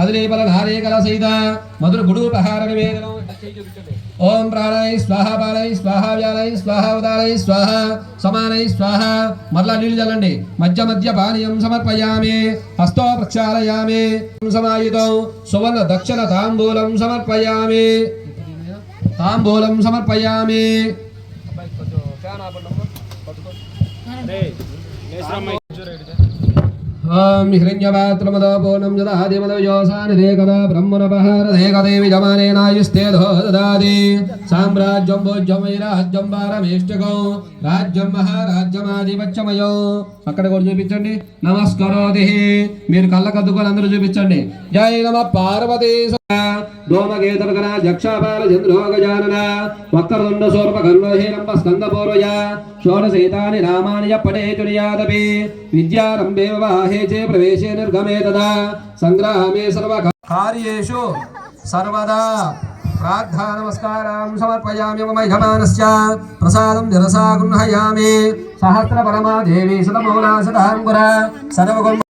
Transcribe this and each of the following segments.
కదిలేపల నారేకల సైత మధుర గుడూపహార నివేదనం ఓం ప్రాణాయ స్వాహ పాలయ స్వాహ వ్యాలయ స్వాహ ఉదాలయ స్వాహ సమానయ స్వాహ. మరలా నీళ్ళు చల్లండి. మధ్య మధ్య పానీయం సమర్పయామి. హస్తో ప్రక్షాళయామి. సమాయుతం సువర్ణ దక్షిణ తాంబూలం సమర్పయామి. తాంబూలం సమర్పయామి. ఓం హిరణ్యపాత్రమదో పూర్ణం జదాదిమదయోసానిదేకదా బ్రహ్మణపహారదేకదేవి జమానేనాయుస్తేధో దదాది సామ్రాజ్యం భోజ్యం వైరాజ్యం పారమేష్టకం రాజ్యం మహారాజ్యమాధిపత్యమయం. అక్కడ కూడా చూపించండి. నమస్కరోతి. మీరు కళ్ళకద్దుకొని అందరూ చూపించండి. జై నమ పార్వతీ దోమగేతర్గన జక్షాపాల చంద్రోగజానన వక్రదుండ సోర్ప గర్వహీరంబ స్కందపూర్వయ షోడశీతాని రామాని పడే చునియాదపి విద్యారంభే వాహే చే ప్రవేశే నిర్గమే తదా సంగ్రామే సర్వ కార్యేషు సర్వదా ప్రార్థా నమస్కారం సమర్పయామి మమ యజమానస్య ప్రసాదం నిరసా గృహయామి సహస్ర పరమా దేవి శతమౌలా శతాంకుర సర్వగుణ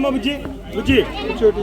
అమ్మ బుజ్జి బుజ్జి కూర్చోటి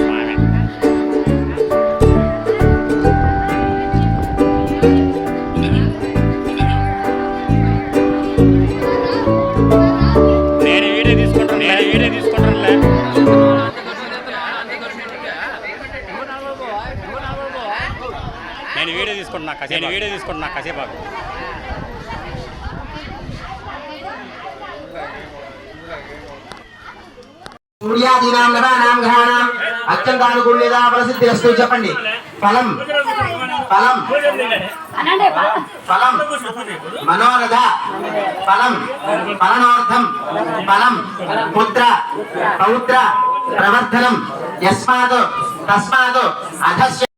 నేను వీడియో తీసుకుంటున్నా కాసేపు నేను వీడియో తీసుకుంటున్నా కాసేపు ఆగు. సూర్యాదీనాం గ్రహాణాం అత్యంతానుకూల్యత ప్రసిద్ధిరస్తు చెప్పండి ఫలం ఫలం ఫలం మనోరథ ఫలం ఫలనార్థం ఫలం పుత్ర పౌత్ర ప్రవర్ధనం యస్మాత్ తస్మాత్ అధస్య